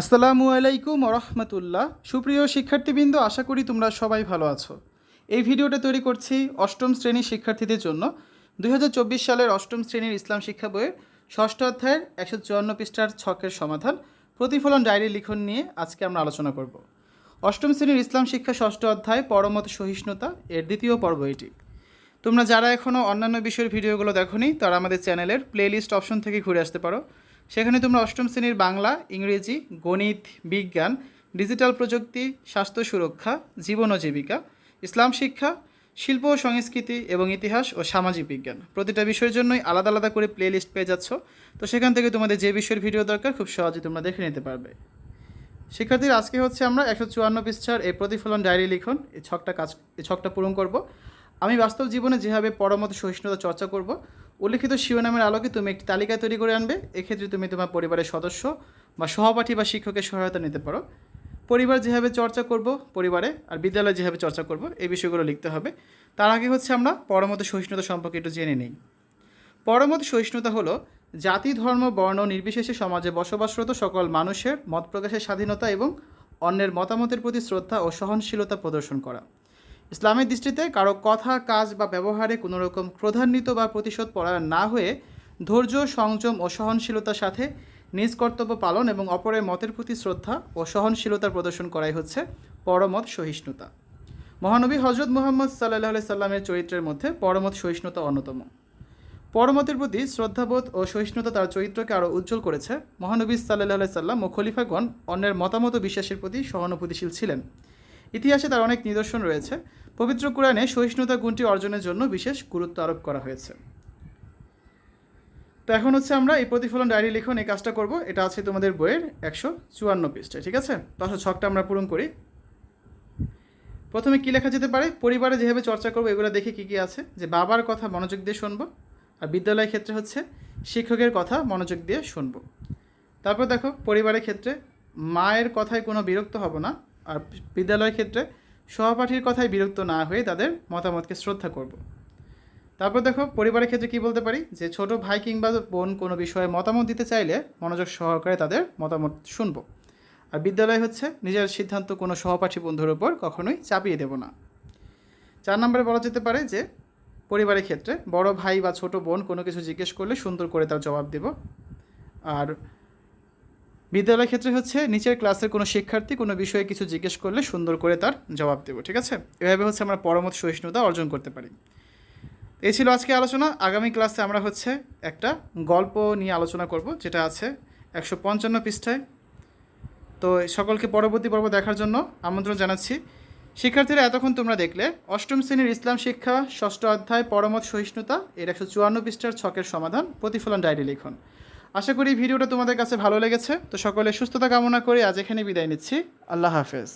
আসসালামু আলাইকুম রহমতুল্লাহ। সুপ্রিয় শিক্ষার্থীবৃন্দ, আশা করি তোমরা সবাই ভালো আছো। এই ভিডিওটা তৈরি করছি অষ্টম শ্রেণির শিক্ষার্থীদের জন্য। দু হাজার চব্বিশ সালের অষ্টম শ্রেণির ইসলাম শিক্ষা বইয়ের ষষ্ঠ অধ্যায়ের একশো চুয়ান্ন পৃষ্ঠার ছকের সমাধান, প্রতিফলন ডায়েরি লিখন নিয়ে আজকে আমরা আলোচনা করব। অষ্টম শ্রেণির ইসলাম শিক্ষা ষষ্ঠ অধ্যায়, পরমত সহিষ্ণুতা এর দ্বিতীয় পর্ব এটি। তোমরা যারা এখনও অন্যান্য বিষয়ের ভিডিওগুলো দেখোনি, তারা আমাদের চ্যানেলের প্লেলিস্ট অপশন থেকে ঘুরে আসতে পারো। সেখানে তোমরা অষ্টম শ্রেণির বাংলা, ইংরেজি, গণিত, বিজ্ঞান, ডিজিটাল প্রযুক্তি, স্বাস্থ্য সুরক্ষা, জীবন ও জীবিকা, ইসলাম শিক্ষা, শিল্প ও সংস্কৃতি এবং ইতিহাস ও সামাজিক বিজ্ঞান। প্রতিটা বিষয়ের জন্যই আলাদা আলাদা করে প্লে লিস্ট পেয়ে যাচ্ছ। তো সেখান থেকে তোমাদের যে বিষয়ের ভিডিও দরকার, খুব সহজে তোমরা দেখে নিতে পারবে। শিক্ষার্থীর আজকে হচ্ছে আমরা একশো চুয়ান্ন পৃষ্ঠার এই প্রতিফলন ডায়েরি লিখন, এই ছকটা কাজ, এই ছকটা পূরণ করব। আমি বাস্তব জীবনে যেভাবে পরমত সহিষ্ণুতা চর্চা করব, উল্লিখিত শিরোনামের আলোকে তুমি একটি তালিকা তৈরি করে আনবে। এক্ষেত্রে তুমি তোমার পরিবারের সদস্য বা সহপাঠী বা শিক্ষকের সহায়তা নিতে পারো। পরিবার যেভাবে চর্চা করব, পরিবারে আর বিদ্যালয়ে যেভাবে চর্চা করব, এই বিষয়গুলো লিখতে হবে। তার আগে হচ্ছে আমরা পরমত সহিষ্ণুতা সম্পর্কে একটু জেনে নিই। পরমত সহিষ্ণুতা হলো জাতি, ধর্ম, বর্ণ, নির্বিশেষে সমাজে বসবাসরত সকল মানুষের মত প্রকাশের স্বাধীনতা এবং অন্যের মতামতের প্রতি শ্রদ্ধা ও সহনশীলতা প্রদর্শন করা। ইসলামের দৃষ্টিতে কারও কথা কাজ বা ব্যবহারে কোনো রকম ক্রোধান্বিত বা প্রতিশোধ পরায়ণ না হয়ে ধৈর্য, সংযম ও সহনশীলতার সাথে নিজ কর্তব্য পালন এবং অপরের মতের প্রতি শ্রদ্ধা ও সহনশীলতা প্রদর্শন করাই হচ্ছে পরমত সহিষ্ণুতা। মহানবী হজরত মোহাম্মদ সাল্লাহ সাল্লামের চরিত্রের মধ্যে পরমত সহিষ্ণুতা অন্যতম। পরমতের প্রতি শ্রদ্ধাবোধ ও সহিষ্ণুতা তার চরিত্রকে আরও উজ্জ্বল করেছে। মহানবী সাল্লাহ সাল্লাম ও খলিফাগণ অন্যের মতামত বিশ্বাসের প্রতি সহানুভূতিশীল ছিলেন। ইতিহাসে তার অনেক নিদর্শন রয়েছে। পবিত্র কোরআনে সহিষ্ণুতা গুণটি অর্জনের জন্য বিশেষ গুরুত্ব আরোপ করা হয়েছে। তো এখন হচ্ছে আমরা এই প্রতিফলন ডায়েরি লিখন এই কাজটা করব। এটা আছে তোমাদের বইয়ের একশো চুয়ান্ন পৃষ্ঠায় ঠিক আছে? তাহলে ছকটা আমরা পূরণ করি। প্রথমে কী লেখা যেতে পারে? পরিবারে যেভাবে চর্চা করব, এগুলো দেখে কী কী আছে? যে বাবার কথা মনোযোগ দিয়ে শুনব আর বিদ্যালয়ের ক্ষেত্রে হচ্ছে শিক্ষকের কথা মনোযোগ দিয়ে শুনব। তারপর দেখো, পরিবারের ক্ষেত্রে মায়ের কথায় কোনো বিরক্ত হব না। আর বিদ্যালয়ের ক্ষেত্রে সহপাঠীর কথায় বিরক্ত না হয়ে তাদের মতামতকে শ্রদ্ধা করব। তারপর দেখো, পরিবারের ক্ষেত্রে কি বলতে পারি? যে ছোট ভাই কিংবা বোন কোনো বিষয়ে মতামত দিতে চাইলে মনোযোগ সহকারে তাদের মতামত শুনব। আর বিদ্যালয় হচ্ছে নিজের সিদ্ধান্ত কোনো সহপাঠী বন্ধুর ওপর কখনোই চাপিয়ে দেব না। চার নম্বরে বলা যেতে পারে যে, পরিবারের ক্ষেত্রে বড় ভাই বা ছোট বোন কোনো কিছু জিজ্ঞেস করলে সুন্দর করে তার জবাব দেব। আর বিদ্যালয়ের ক্ষেত্রে হচ্ছে নিচের ক্লাসের কোনো শিক্ষার্থী কোনো বিষয়ে কিছু জিজ্ঞেস করলে সুন্দর করে তার জবাব দেবো, ঠিক আছে? এভাবে হচ্ছে আমরা পরমত সহিষ্ণুতা অর্জন করতে পারি। এই ছিল আজকে আলোচনা। আগামী ক্লাসে আমরা হচ্ছে একটা গল্প নিয়ে আলোচনা করব, যেটা আছে একশো পঞ্চান্ন পৃষ্ঠায়। তো সকলকে পরবর্তী পর্ব দেখার জন্য আমন্ত্রণ জানাচ্ছি। শিক্ষার্থীরা, এতক্ষণ তোমরা দেখলে অষ্টম শ্রেণির ইসলাম শিক্ষা, ষষ্ঠ অধ্যায় পরমত সহিষ্ণুতা, এর একশো চুয়ান্ন পৃষ্ঠার ছকের সমাধান, প্রতিফলন ডায়েরি লিখন। আশা করি ভিডিওটা তোমাদের কাছে ভালো লেগেছে। তো সকলে সুস্থতা কামনা করে আজ এখানে বিদায় নিচ্ছি। আল্লাহ হাফেজ।